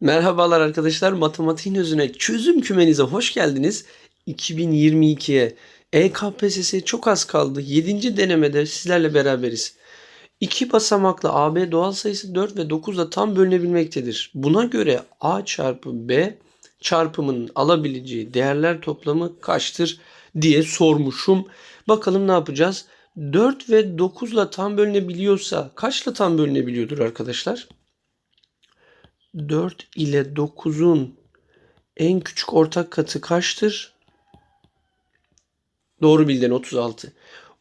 Merhabalar arkadaşlar. Matematiğin özüne çözüm kümenize hoş geldiniz. 2022'ye EKPSS'ye çok az kaldı. 7. denemede sizlerle beraberiz. İki basamaklı AB doğal sayısı 4 ve 9 ile tam bölünebilmektedir. Buna göre A çarpı B çarpımının alabileceği değerler toplamı kaçtır diye sormuşum. Bakalım ne yapacağız? 4 ve 9 ile tam bölünebiliyorsa kaçla tam bölünebiliyordur arkadaşlar? 4 ile 9'un en küçük ortak katı kaçtır? Doğru bildin 36.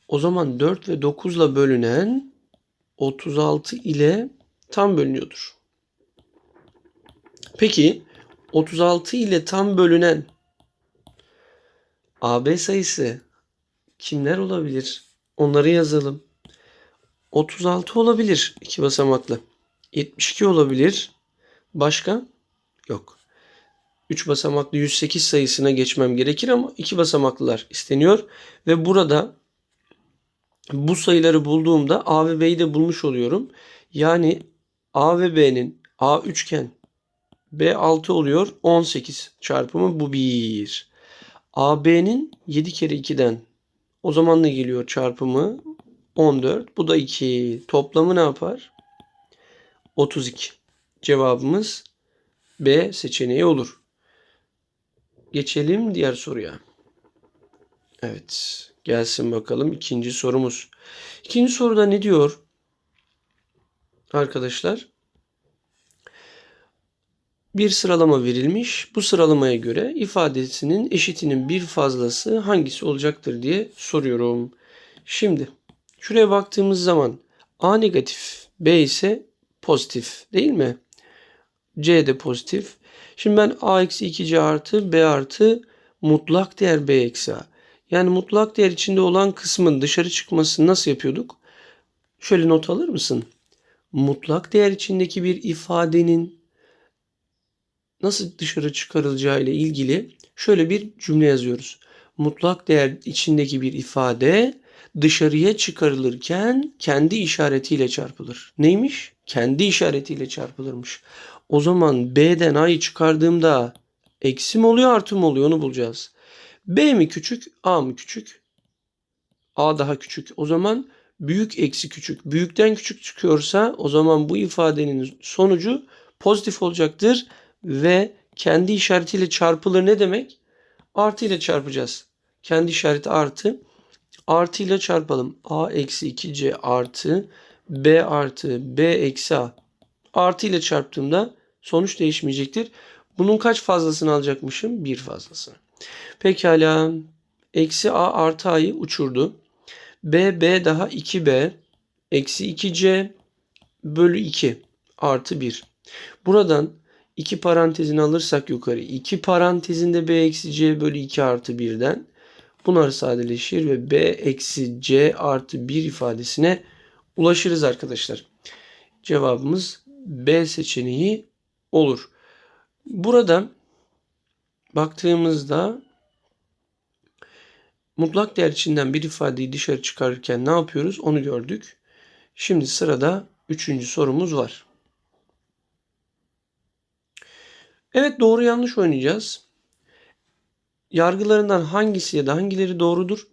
O zaman 4 ve 9 ile bölünen 36 ile tam bölünüyordur. Peki 36 ile tam bölünen AB sayısı kimler olabilir? Onları yazalım. 36 olabilir iki basamaklı. 72 olabilir. Başka? Yok. 3 basamaklı 108 sayısına geçmem gerekir ama 2 basamaklılar isteniyor. Ve burada bu sayıları bulduğumda A ve B'yi de bulmuş oluyorum. Yani A ve B'nin A üçgen B 6 oluyor. 18 çarpımı bu 1. AB'nin 7 kere 2'den o zaman ne geliyor çarpımı? 14. Bu da 2. Toplamı ne yapar? 32. Cevabımız B seçeneği olur. Geçelim diğer soruya. Evet. Gelsin bakalım ikinci sorumuz. İkinci soruda ne diyor? Arkadaşlar. Bir sıralama verilmiş. Bu sıralamaya göre ifadesinin eşitinin bir fazlası hangisi olacaktır diye soruyorum. Şimdi şuraya baktığımız zaman A negatif, B ise pozitif değil mi? C de pozitif. Şimdi ben A eksi 2C artı B artı mutlak değer B eksi A. Yani mutlak değer içinde olan kısmın dışarı çıkmasını nasıl yapıyorduk? Şöyle not alır mısın? Mutlak değer içindeki bir ifadenin nasıl dışarı çıkarılacağı ile ilgili şöyle bir cümle yazıyoruz. Mutlak değer içindeki bir ifade dışarıya çıkarılırken kendi işaretiyle çarpılır. Neymiş? Kendi işaretiyle çarpılırmış. O zaman B'den A'yı çıkardığımda eksi mi oluyor artı mı oluyor onu bulacağız. B mi küçük A mı küçük? A daha küçük. O zaman büyük eksi küçük. Büyükten küçük çıkıyorsa o zaman bu ifadenin sonucu pozitif olacaktır ve kendi işaretiyle çarpılır ne demek? Artı ile çarpacağız. Kendi işareti artı. Artı ile çarpalım. A eksi 2C artı B artı B eksi A. Artı ile çarptığımda sonuç değişmeyecektir. Bunun kaç fazlasını alacakmışım? Bir fazlasını. Pekala. Eksi A artı A'yı uçurdu. B, B daha 2B. Eksi 2C bölü 2 artı 1. Buradan 2 parantezini alırsak yukarı. 2 parantezinde B eksi C bölü 2 artı 1'den bunlar sadeleşir ve B eksi C artı 1 ifadesine ulaşırız arkadaşlar. Cevabımız B seçeneği olur. Burada baktığımızda mutlak değer içinden bir ifadeyi dışarı çıkarırken ne yapıyoruz onu gördük. Şimdi sırada üçüncü sorumuz var. Evet doğru yanlış oynayacağız. Yargılarından hangisi ya da hangileri doğrudur?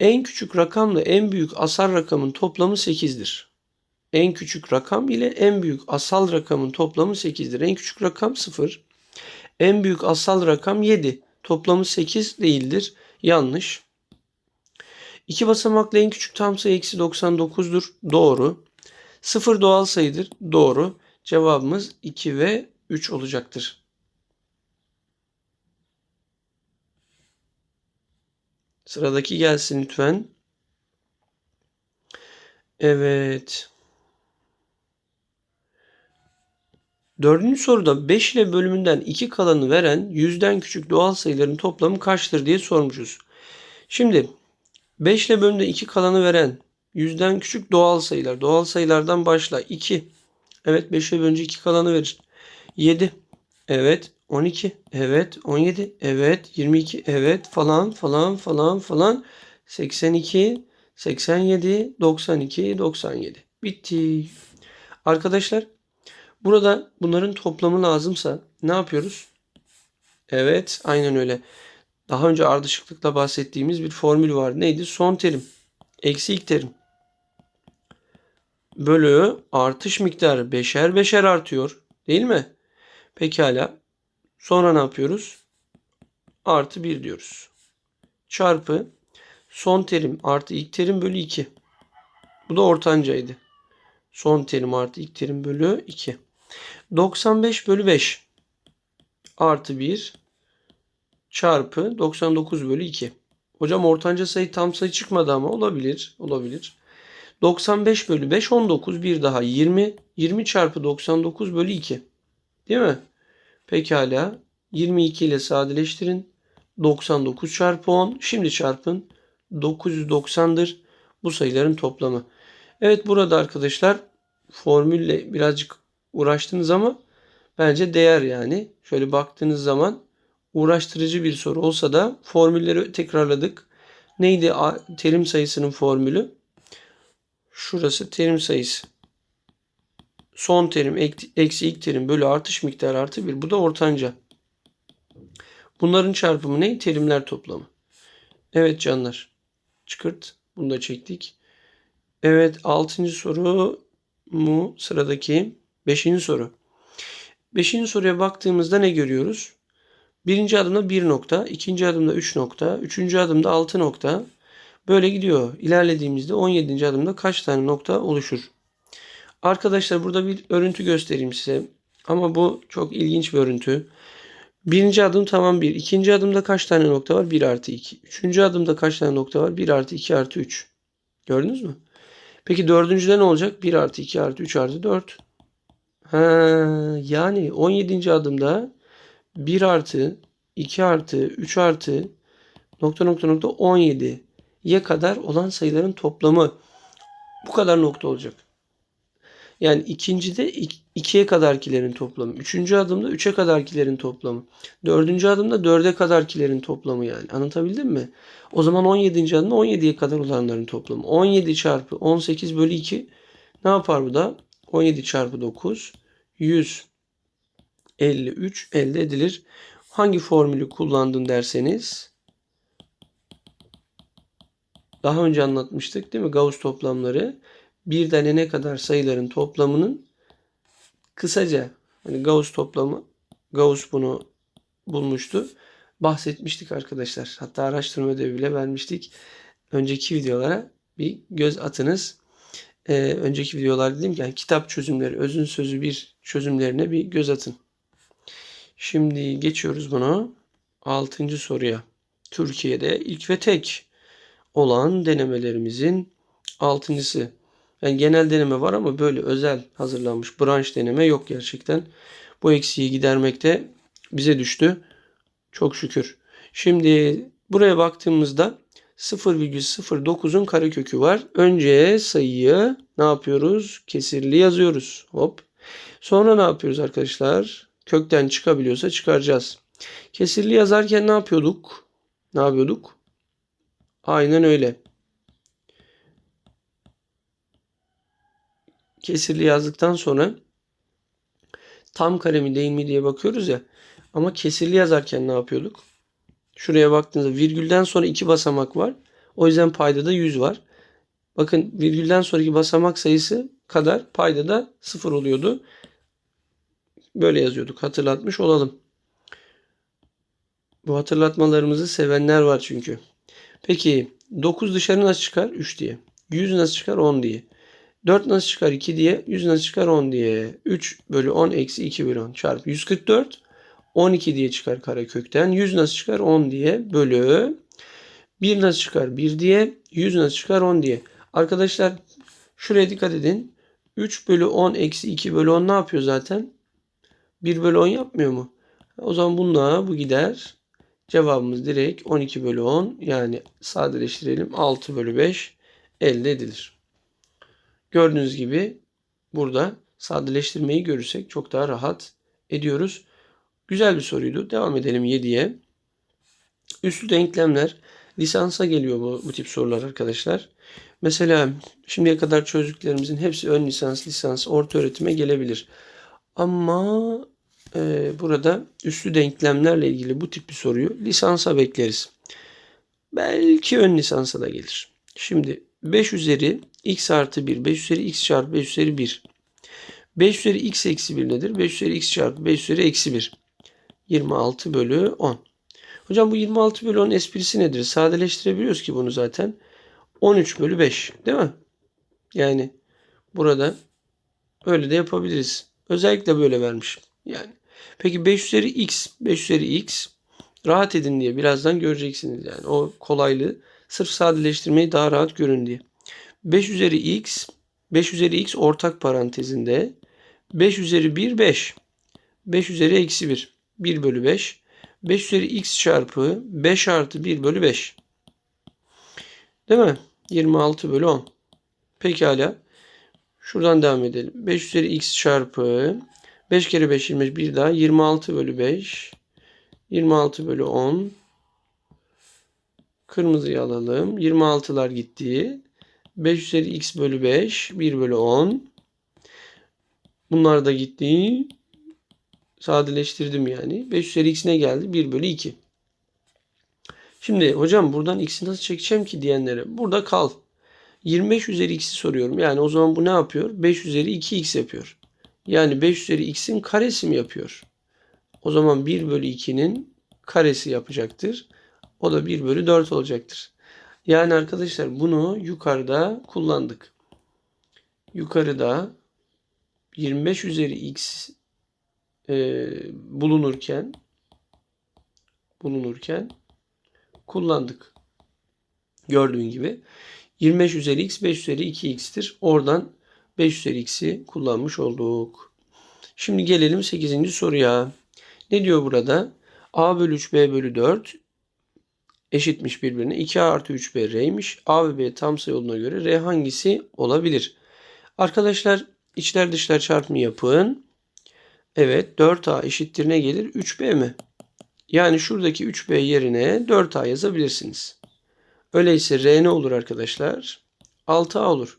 En küçük rakamla en büyük asal rakamın toplamı 8'dir. En küçük rakam ile en büyük asal rakamın toplamı 8'dir. En küçük rakam 0. En büyük asal rakam 7. Toplamı 8 değildir. Yanlış. İki basamaklı en küçük tam sayı eksi 99'dur. Doğru. 0 doğal sayıdır. Doğru. Cevabımız 2 ve 3 olacaktır. Sıradaki gelsin lütfen. Evet. Dördüncü soruda 5 ile bölümünden 2 kalanı veren yüzden küçük doğal sayıların toplamı kaçtır diye sormuşuz. Şimdi 5 ile bölümde 2 kalanı veren yüzden küçük doğal sayılar. Doğal sayılardan başla. 2. Evet 5 ile bölünce 2 kalanı verir. 7. Evet 12. Evet 17. Evet 22. Evet falan falan falan falan. 82. 87. 92. 97. Bitti. Arkadaşlar Burada bunların toplamı lazımsa ne yapıyoruz? Evet, aynen öyle. Daha önce ardışıklıkla bahsettiğimiz bir formül var. Neydi? Son terim. Eksi ilk terim. Bölü artış miktarı beşer beşer artıyor. Değil mi? Pekala. Sonra ne yapıyoruz? Artı 1 diyoruz. Çarpı son terim artı ilk terim bölü 2. Bu da ortancaydı. Son terim artı ilk terim bölü 2. 95 bölü 5 artı 1 çarpı 99 bölü 2. Hocam ortanca sayı tam sayı çıkmadı ama olabilir. Olabilir. 95 bölü 5 19 bir daha 20. 20 çarpı 99 bölü 2. Değil mi? Pekala. 22 ile sadeleştirin. 99 çarpı 10. Şimdi çarpın. 990'dır bu sayıların toplamı. Evet burada arkadaşlar formülle birazcık uğraştınız ama bence değer yani. Şöyle baktığınız zaman uğraştırıcı bir soru olsa da formülleri tekrarladık. Neydi terim sayısının formülü? Şurası terim sayısı. Son terim eksi ilk terim bölü artış miktarı artı 1. Bu da ortanca. Bunların çarpımı ne? Terimler toplamı. Evet canlar. Çıkırt. Bunu da çektik. Evet 6. soru mu sıradaki 5. soru. 5. soruya baktığımızda ne görüyoruz? Birinci adımda 1 nokta, ikinci adımda 3 nokta, üçüncü adımda 6 nokta. Böyle gidiyor. İlerlediğimizde 17. adımda kaç tane nokta oluşur? Arkadaşlar burada bir örüntü göstereyim size. Ama bu çok ilginç bir örüntü. Birinci adım tamam 1. İkinci adımda kaç tane nokta var? 1 artı 2. Üçüncü adımda kaç tane nokta var? 1 artı 2 artı 3. Gördünüz mü? Peki dördüncüde ne olacak? 1 artı 2 artı 3 artı 4. Ha, yani 17. adımda 1 artı 2 artı 3 artı nokta nokta nokta 17'ye kadar olan sayıların toplamı bu kadar nokta olacak. Yani ikincide 2'ye kadarkilerin toplamı. Üçüncü adımda 3'e kadarkilerin toplamı. Dördüncü adımda 4'e kadarkilerin toplamı yani. Anlatabildim mi? O zaman 17. adımda 17'ye kadar olanların toplamı. 17 çarpı 18 bölü 2 ne yapar bu da? 17 çarpı 9 153 elde edilir. Hangi formülü kullandın derseniz daha önce anlatmıştık değil mi? Gauss toplamları birden n'e kadar sayıların toplamının kısaca hani Gauss toplamı Gauss bunu bulmuştu. Bahsetmiştik arkadaşlar. Hatta araştırma ödevi bile vermiştik. Önceki videolara bir göz atınız. Ee, önceki videolar dedim ki yani kitap çözümleri, özün sözü bir çözümlerine bir göz atın. Şimdi geçiyoruz bunu. Altıncı soruya. Türkiye'de ilk ve tek olan denemelerimizin altıncısı. Yani genel deneme var ama böyle özel hazırlanmış branş deneme yok gerçekten. Bu eksiği gidermekte bize düştü. Çok şükür. Şimdi buraya baktığımızda 0,09'un karekökü var. Önce sayıyı ne yapıyoruz? Kesirli yazıyoruz. Hop. Sonra ne yapıyoruz arkadaşlar? Kökten çıkabiliyorsa çıkaracağız. Kesirli yazarken ne yapıyorduk? Ne yapıyorduk? Aynen öyle. Kesirli yazdıktan sonra tam kare mi değil mi diye bakıyoruz ya. Ama kesirli yazarken ne yapıyorduk? Şuraya baktığınızda virgülden sonra iki basamak var. O yüzden payda da 100 var. Bakın virgülden sonraki basamak sayısı kadar payda da 0 oluyordu. Böyle yazıyorduk. Hatırlatmış olalım. Bu hatırlatmalarımızı sevenler var çünkü. Peki 9 dışarı nasıl çıkar? 3 diye. 100 nasıl çıkar? 10 diye. 4 nasıl çıkar? 2 diye. 100 nasıl çıkar? 10 diye. 3 bölü 10 eksi 2 bölü 10 çarpı 144. 12 diye çıkar karekökten. 100 nasıl çıkar? 10 diye. Bölü. 1 nasıl çıkar? 1 diye. 100 nasıl çıkar? 10 diye. Arkadaşlar şuraya dikkat edin. 3 bölü 10 eksi 2 bölü 10 ne yapıyor zaten? 1 bölü 10 yapmıyor mu? O zaman bununla bu gider. Cevabımız direkt 12 bölü 10 yani sadeleştirelim 6 bölü 5 elde edilir. Gördüğünüz gibi burada sadeleştirmeyi görürsek çok daha rahat ediyoruz. Güzel bir soruydu. Devam edelim 7'ye. Üslü denklemler lisansa geliyor bu, bu tip sorular arkadaşlar. Mesela şimdiye kadar çözdüklerimizin hepsi ön lisans, lisans, orta öğretime gelebilir. Ama e, burada üslü denklemlerle ilgili bu tip bir soruyu lisansa bekleriz. Belki ön lisansa da gelir. Şimdi 5 üzeri x artı 1, 5 üzeri x çarpı 5 üzeri 1. 5 üzeri x eksi 1 nedir? 5 üzeri x çarpı 5 üzeri eksi 1. 26 bölü 10. Hocam bu 26 bölü 10 esprisi nedir? Sadeleştirebiliyoruz ki bunu zaten. 13 bölü 5 değil mi? Yani burada öyle de yapabiliriz. Özellikle böyle vermiş. Yani. Peki 5 üzeri x, 5 üzeri x rahat edin diye birazdan göreceksiniz yani. O kolaylığı sırf sadeleştirmeyi daha rahat görün diye. 5 üzeri x, 5 üzeri x ortak parantezinde 5 üzeri 1 5. 5 üzeri eksi 1. 1 bölü 5. 5 üzeri x çarpı 5 artı 1 bölü 5. Değil mi? 26 bölü 10. Pekala. Şuradan devam edelim. 5 üzeri x çarpı 5 kere 5 25 bir daha 26 bölü 5. 26 bölü 10. Kırmızıyı alalım. 26'lar gitti. 5 üzeri x bölü 5. 1 bölü 10. Bunlar da gitti. Sadeleştirdim yani. 5 üzeri x ne geldi? 1 bölü 2. Şimdi hocam buradan x'i nasıl çekeceğim ki diyenlere. Burada kal. 25 üzeri x'i soruyorum. Yani o zaman bu ne yapıyor? 5 üzeri 2x yapıyor. Yani 5 üzeri x'in karesi mi yapıyor? O zaman 1 bölü 2'nin karesi yapacaktır. O da 1 bölü 4 olacaktır. Yani arkadaşlar bunu yukarıda kullandık. Yukarıda 25 üzeri x e, bulunurken bulunurken kullandık. Gördüğün gibi 25 üzeri x 5 üzeri 2x'tir. Oradan 5 üzeri x'i kullanmış olduk. Şimdi gelelim 8. soruya. Ne diyor burada? a bölü 3 b bölü 4 eşitmiş birbirine. 2a artı 3b r'ymiş. a ve b tam sayı olduğuna göre r hangisi olabilir? Arkadaşlar içler dışlar çarpımı yapın. Evet 4a eşittir ne gelir? 3b mi? Yani şuradaki 3b yerine 4a yazabilirsiniz. Öyleyse r ne olur arkadaşlar? 6a olur.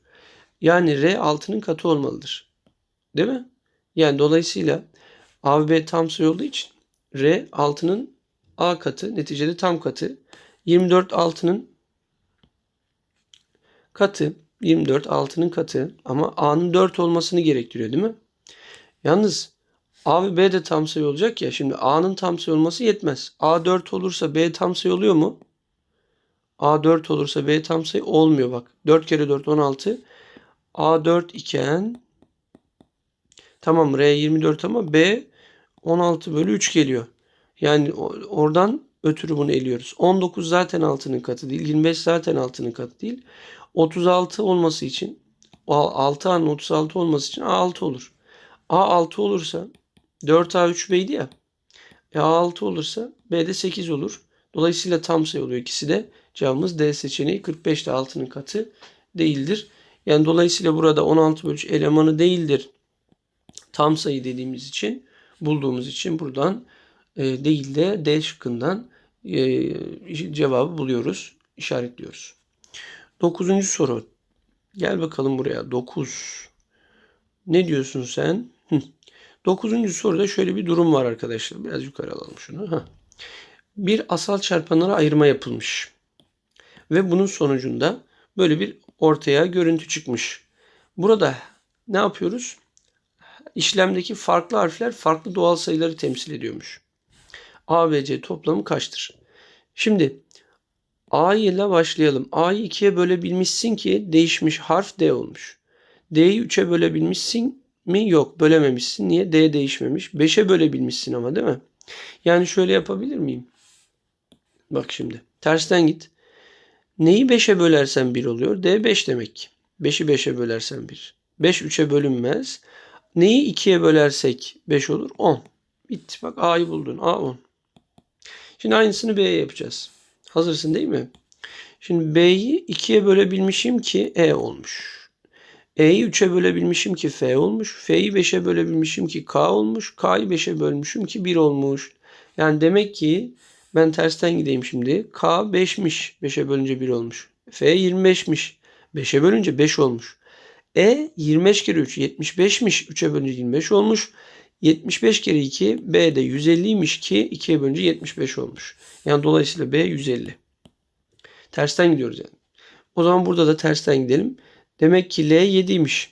Yani r 6'nın katı olmalıdır. Değil mi? Yani dolayısıyla a ve b tam sayı olduğu için r 6'nın a katı neticede tam katı. 24 6'nın katı. 24 6'nın katı ama a'nın 4 olmasını gerektiriyor değil mi? Yalnız A ve B de tam sayı olacak ya. Şimdi A'nın tam sayı olması yetmez. A 4 olursa B tam sayı oluyor mu? A 4 olursa B tam sayı olmuyor bak. 4 kere 4 16. A 4 iken tamam R 24 ama B 16 bölü 3 geliyor. Yani oradan ötürü bunu eliyoruz. 19 zaten 6'nın katı değil. 25 zaten 6'nın katı değil. 36 olması için 6A'nın 36 olması için A6 olur. A6 olursa 4A 3B'ydi ya. E A6 olursa B'de 8 olur. Dolayısıyla tam sayı oluyor. İkisi de cevabımız D seçeneği 45 de 6'nın katı değildir. Yani dolayısıyla burada 16 bölü 3 elemanı değildir. Tam sayı dediğimiz için bulduğumuz için buradan e, değil de D şıkkından e, cevabı buluyoruz. işaretliyoruz. Dokuzuncu soru. Gel bakalım buraya. 9. Ne diyorsun sen? Dokuzuncu soruda şöyle bir durum var arkadaşlar. Biraz yukarı alalım şunu. Heh. Bir asal çarpanlara ayırma yapılmış. Ve bunun sonucunda böyle bir ortaya görüntü çıkmış. Burada ne yapıyoruz? İşlemdeki farklı harfler farklı doğal sayıları temsil ediyormuş. A ve C toplamı kaçtır? Şimdi A ile başlayalım. A'yı 2'ye bölebilmişsin ki değişmiş harf D olmuş. D'yi 3'e bölebilmişsin mi? Yok bölememişsin. Niye? D değişmemiş. 5'e bölebilmişsin ama değil mi? Yani şöyle yapabilir miyim? Bak şimdi. Tersten git. Neyi 5'e bölersen 1 oluyor? D 5 demek ki. 5'i 5'e bölersen 1. 5 3'e bölünmez. Neyi 2'ye bölersek 5 olur? 10. Bitti. Bak A'yı buldun. A 10. Şimdi aynısını B'ye yapacağız. Hazırsın değil mi? Şimdi B'yi 2'ye bölebilmişim ki E olmuş. E'yi 3'e bölebilmişim ki F olmuş. F'yi 5'e bölebilmişim ki K olmuş. K'yı 5'e bölmüşüm ki 1 olmuş. Yani demek ki ben tersten gideyim şimdi. K 5'miş. 5'e bölünce 1 olmuş. F 25'miş. 5'e bölünce 5 olmuş. E 25 kere 3 75'miş. 3'e bölünce 25 olmuş. 75 kere 2 B de 150'ymiş ki 2'ye bölünce 75 olmuş. Yani dolayısıyla B 150. Tersten gidiyoruz yani. O zaman burada da tersten gidelim. Demek ki L 7'ymiş.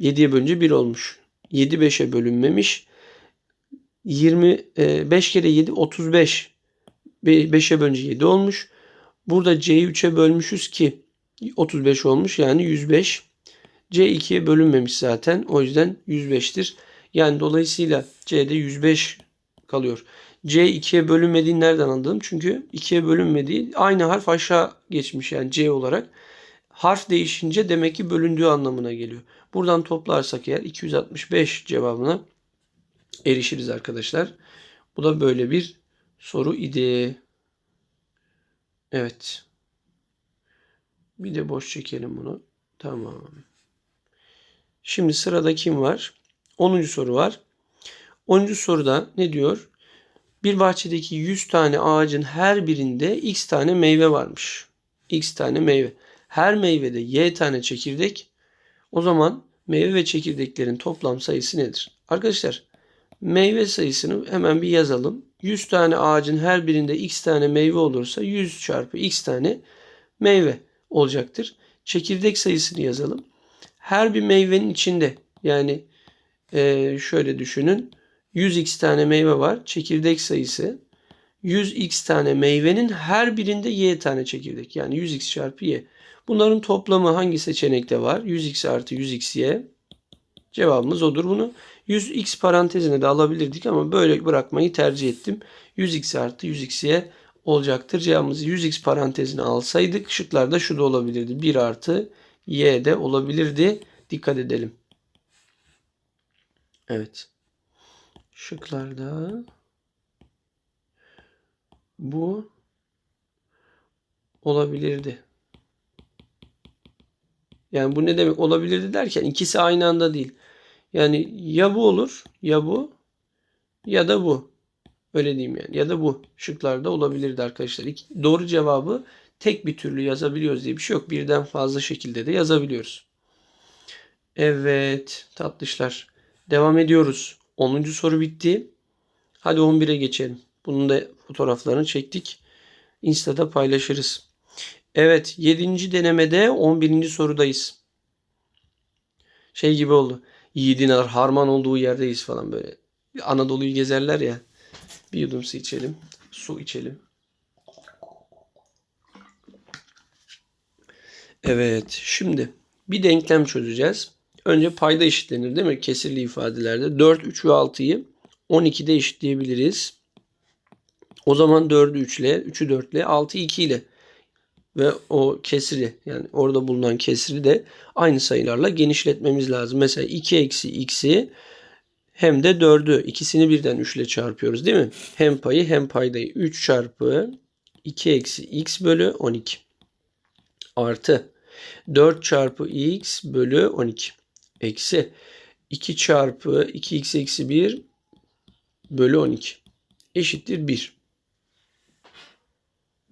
7'ye bölünce 1 olmuş. 7 5'e bölünmemiş. 25 kere 7 35. 5'e bölünce 7 olmuş. Burada C'yi 3'e bölmüşüz ki 35 olmuş yani 105. C 2'ye bölünmemiş zaten. O yüzden 105'tir. Yani dolayısıyla C'de 105 kalıyor. C 2'ye bölünmediğini nereden anladım? Çünkü 2'ye bölünmediği aynı harf aşağı geçmiş yani C olarak. Harf değişince demek ki bölündüğü anlamına geliyor. Buradan toplarsak eğer 265 cevabına erişiriz arkadaşlar. Bu da böyle bir soru idi. Evet. Bir de boş çekelim bunu. Tamam. Şimdi sırada kim var? 10. soru var. 10. soruda ne diyor? Bir bahçedeki 100 tane ağacın her birinde x tane meyve varmış. x tane meyve. Her meyvede y tane çekirdek. O zaman meyve ve çekirdeklerin toplam sayısı nedir? Arkadaşlar meyve sayısını hemen bir yazalım. 100 tane ağacın her birinde x tane meyve olursa 100 çarpı x tane meyve olacaktır. Çekirdek sayısını yazalım. Her bir meyvenin içinde yani e, şöyle düşünün 100x tane meyve var. Çekirdek sayısı 100x tane meyvenin her birinde y tane çekirdek. Yani 100x çarpı y. Bunların toplamı hangi seçenekte var? 100x artı 100xy. Cevabımız odur. Bunu 100x parantezine de alabilirdik ama böyle bırakmayı tercih ettim. 100x artı 100xy olacaktır. Cevabımızı 100x parantezine alsaydık şıklarda şu da olabilirdi. 1 artı y de olabilirdi. Dikkat edelim. Evet. Şıklarda bu olabilirdi. Yani bu ne demek olabilirdi derken ikisi aynı anda değil. Yani ya bu olur ya bu ya da bu. Öyle diyeyim yani. Ya da bu şıklarda olabilirdi arkadaşlar. İki, doğru cevabı tek bir türlü yazabiliyoruz diye bir şey yok. Birden fazla şekilde de yazabiliyoruz. Evet tatlışlar. Devam ediyoruz. 10. soru bitti. Hadi 11'e geçelim. Bunun da fotoğraflarını çektik. Insta'da paylaşırız. Evet 7. denemede 11. sorudayız. Şey gibi oldu. Yiğidin harman olduğu yerdeyiz falan böyle. Anadolu'yu gezerler ya. Bir yudum su içelim. Su içelim. Evet şimdi bir denklem çözeceğiz. Önce payda eşitlenir değil mi? Kesirli ifadelerde. 4, 3 ve 6'yı 12'de eşitleyebiliriz. O zaman 4'ü 3 ile, 3'ü 4 ile, 6'yı 2 ile ve o kesri yani orada bulunan kesri de aynı sayılarla genişletmemiz lazım. Mesela 2 eksi x'i hem de 4'ü ikisini birden 3 ile çarpıyoruz değil mi? Hem payı hem paydayı 3 çarpı 2 eksi x bölü 12 artı 4 çarpı x bölü 12 eksi 2 çarpı 2x eksi 1 bölü 12 eşittir 1.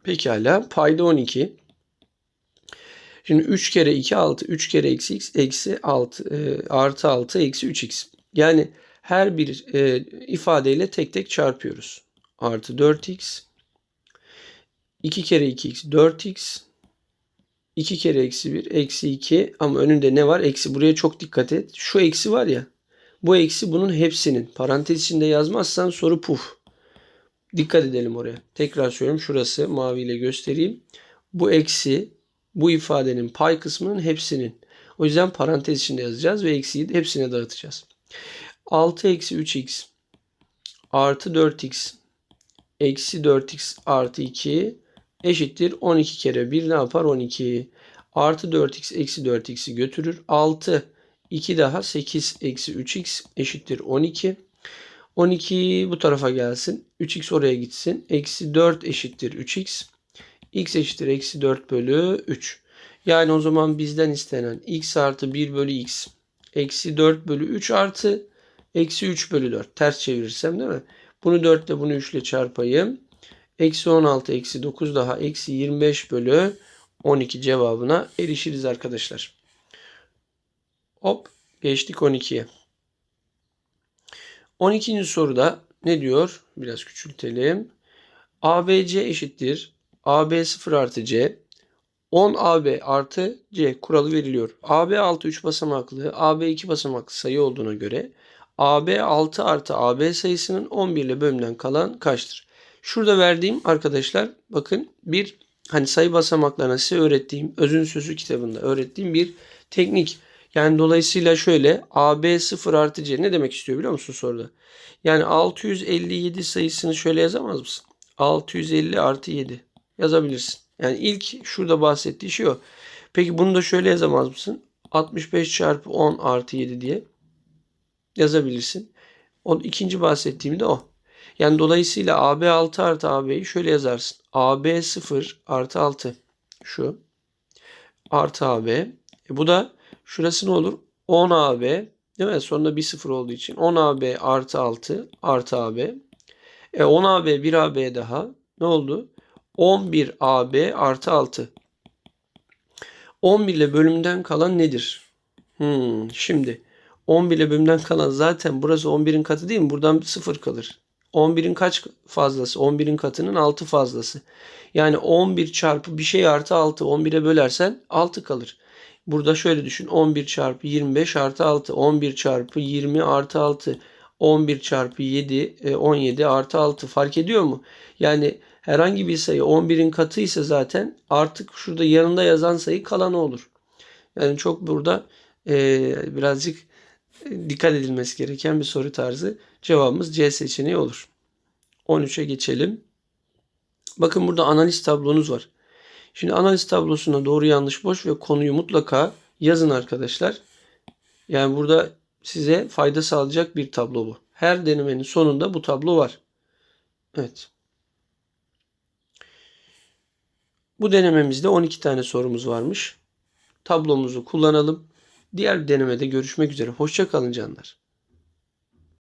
Pekala payda 12. Şimdi 3 kere 2 6 3 kere eksi x eksi 6 e, artı 6 eksi 3x. Yani her bir e, ifadeyle tek tek çarpıyoruz. Artı 4x 2 kere 2x 4x 2 kere eksi 1 eksi 2 ama önünde ne var? Eksi buraya çok dikkat et. Şu eksi var ya bu eksi bunun hepsinin. Parantez içinde yazmazsan soru puf. Dikkat edelim oraya. Tekrar söylüyorum. Şurası maviyle göstereyim. Bu eksi bu ifadenin pay kısmının hepsinin. O yüzden parantez içinde yazacağız ve eksiyi hepsine dağıtacağız. 6 eksi 3x artı 4x eksi 4x artı 2 eşittir 12 kere 1 ne yapar? 12. Artı 4x eksi 4x'i götürür. 6 2 daha 8 eksi 3x eşittir 12. 12 bu tarafa gelsin. 3x oraya gitsin. Eksi 4 eşittir 3x. x eşittir eksi 4 bölü 3. Yani o zaman bizden istenen x artı 1 bölü x. Eksi 4 bölü 3 artı eksi 3 bölü 4. Ters çevirirsem değil mi? Bunu 4 ile bunu 3 ile çarpayım. Eksi 16 eksi 9 daha eksi 25 bölü 12 cevabına erişiriz arkadaşlar. Hop geçtik 12'ye. 12. soruda ne diyor? Biraz küçültelim. ABC eşittir. AB 0 artı C. 10 AB artı C kuralı veriliyor. AB 6 3 basamaklı, AB 2 basamaklı sayı olduğuna göre AB 6 artı AB sayısının 11 ile bölümden kalan kaçtır? Şurada verdiğim arkadaşlar bakın bir hani sayı basamaklarına size öğrettiğim özün sözü kitabında öğrettiğim bir teknik. Yani dolayısıyla şöyle AB 0 artı C ne demek istiyor biliyor musun soruda? Yani 657 sayısını şöyle yazamaz mısın? 650 artı 7 yazabilirsin. Yani ilk şurada bahsettiği şey o. Peki bunu da şöyle yazamaz mısın? 65 çarpı 10 artı 7 diye yazabilirsin. O, ikinci bahsettiğim de o. Yani dolayısıyla AB 6 artı AB'yi şöyle yazarsın. AB 0 artı 6. Şu. Artı AB. E bu da şurası ne olur? 10 AB. Değil mi? Sonunda bir sıfır olduğu için. 10 AB artı 6 artı AB. E 10 AB 1 AB daha. Ne oldu? 11 AB artı 6. 11 ile bölümden kalan nedir? Hmm, şimdi 11 ile bölümden kalan zaten burası 11'in katı değil mi? Buradan 0 kalır. 11'in kaç fazlası? 11'in katının 6 fazlası. Yani 11 çarpı bir şey artı 6. 11'e bölersen 6 kalır. Burada şöyle düşün. 11 çarpı 25 artı 6. 11 çarpı 20 artı 6. 11 çarpı 7 17 artı 6 fark ediyor mu? Yani herhangi bir sayı 11'in katı ise zaten artık şurada yanında yazan sayı kalanı olur. Yani çok burada e, birazcık dikkat edilmesi gereken bir soru tarzı. Cevabımız C seçeneği olur. 13'e geçelim. Bakın burada analiz tablonuz var. Şimdi analiz tablosuna doğru yanlış boş ve konuyu mutlaka yazın arkadaşlar. Yani burada size fayda sağlayacak bir tablo bu. Her denemenin sonunda bu tablo var. Evet. Bu denememizde 12 tane sorumuz varmış. Tablomuzu kullanalım. Diğer denemede görüşmek üzere. Hoşça kalın canlar.